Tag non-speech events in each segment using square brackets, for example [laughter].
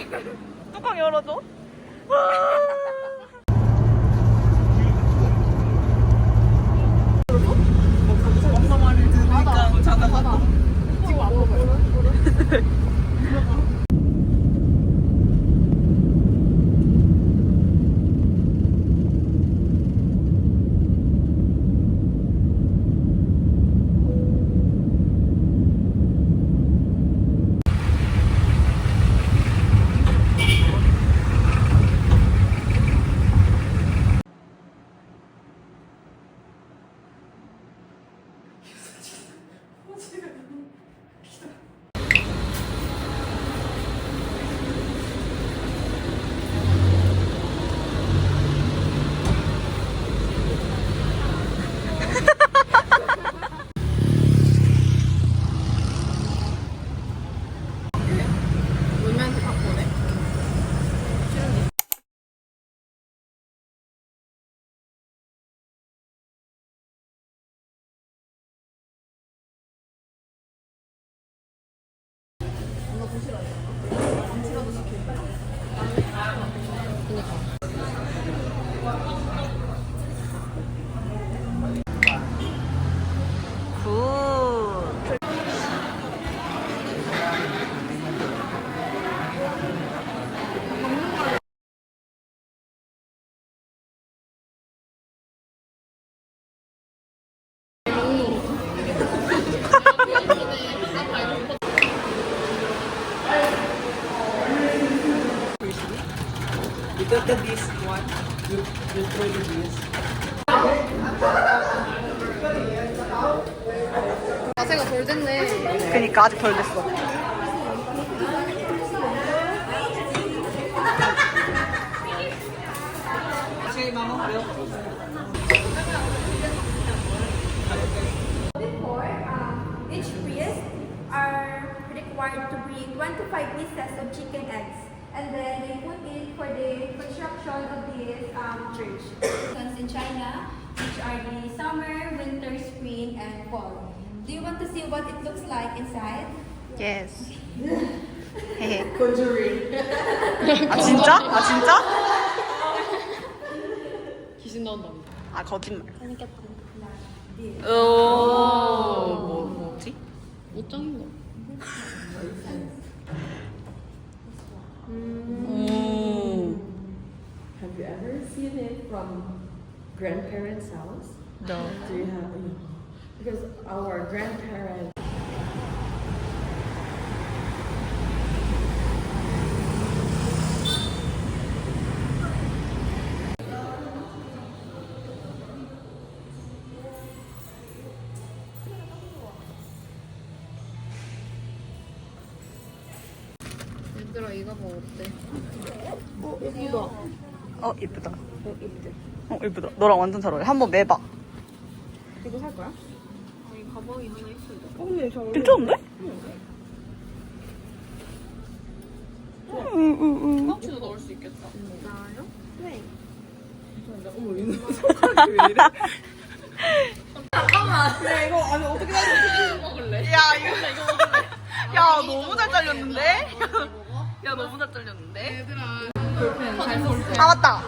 [laughs] 뚜껑 열어줘. 엄마 말을 들으니까 자다가 [laughs] 지금 안 먹어요. 굿. You got the this one. You you try the this. 자세가 덜 됐네. 그니까 아직 덜 됐어. Say mama milk. Before, um, each priest are required to bring 25 pieces of chicken eggs. And then they put it for the construction of this um, church. Seasons in China, which are the summer, winter, spring, and fall. Do you want to see what it looks like inside? Yes. [laughs] 헤헤. Conjuring. [laughs] 아 진짜? 아 진짜? 귀신 나온답니다. 아 거짓말. 재밌겠다. 오. 뭐 뭐지? 옷장인 거. [laughs] 오. Have you ever seen it from grandparents' house? No. Do you have? Because our grandparents. 얘들아 이거 봐 어때? 어 이쁘다. 어 이쁘다. 너랑 완전 잘 어울려. 한번 매봐. 이거 살 거야? 아니 가방이 하나 있어야 돼. Oh, yeah, so 괜찮은데? 응 응 응. 파우치도 넣을 수 있겠다. 나요? 어머, 이 손가락이 왜 이래? 야 이거 이거 먹을래. 야 너무 잘 잘렸는데? 야 너무 잘 잘렸는데? 얘들아. 아 맞다.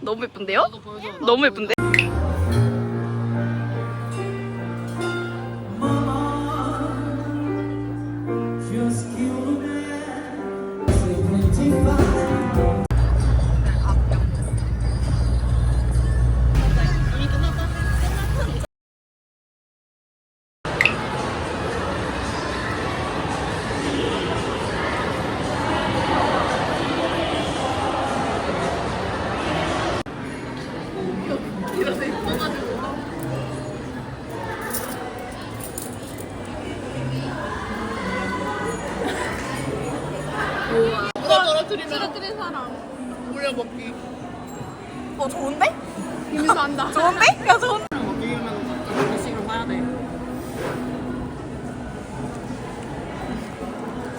너무 예쁜데요? 너무 예쁜데? 누가 떨어뜨린 사람? 물려먹기. 어 좋은데? 김민수 한다. [laughs] 좋은데? 야 좋은데? 먹이면 음식으로 봐야 돼.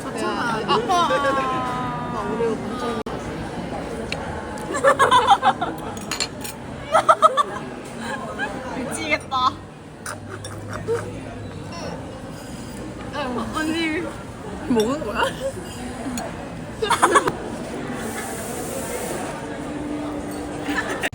좋잖아. 아빠. 아, 우리 문자 [laughs] ちょっと待って。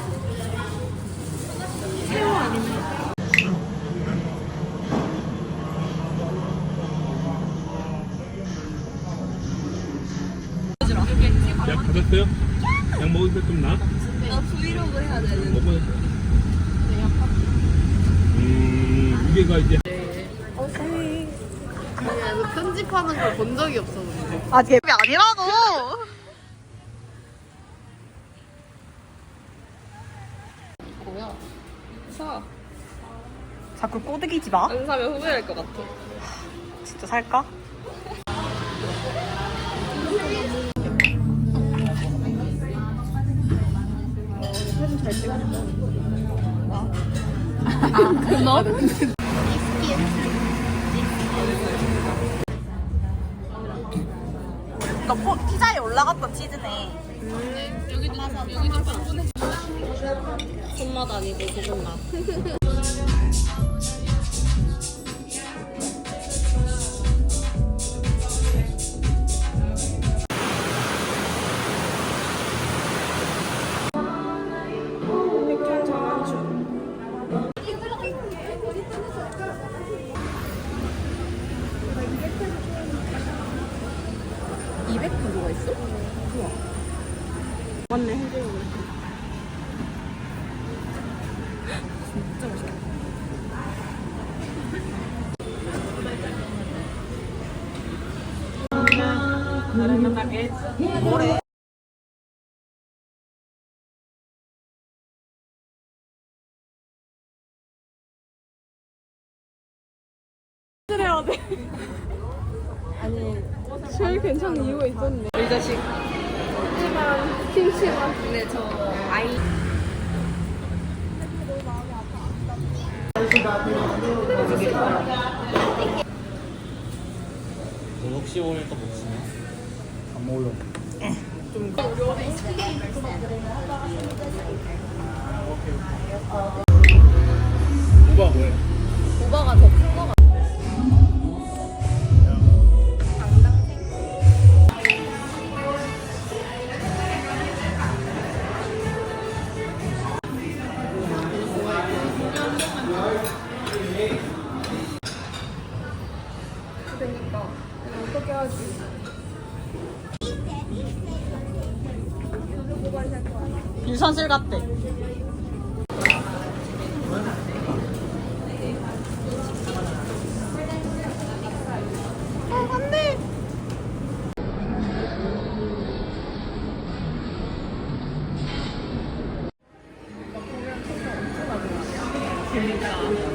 약 받았어요? 약 먹으니까 좀 나? 나 브이로그 해야 되는데. 먹어야 돼. 음, 이게가 이제 아니야, 그 편집하는 걸 본 적이 없어. 아, 제 아니라고. 뭐야? 사. 자꾸 꼬드기지 마. 안 사면 후회할 것 같아. 진짜 살까? [laughs] 너 포, 피자에 올라갔던 치즈네. 손맛 아니고 소금 맛. 제일 괜찮은 이유가 있었네. 우리 자식. 김치만, 김치만. 근데 저 아이. 혹시 오늘 또 먹으시냐? 안 먹으려고. 오빠 뭐해? 유산슬 같대. 그러니까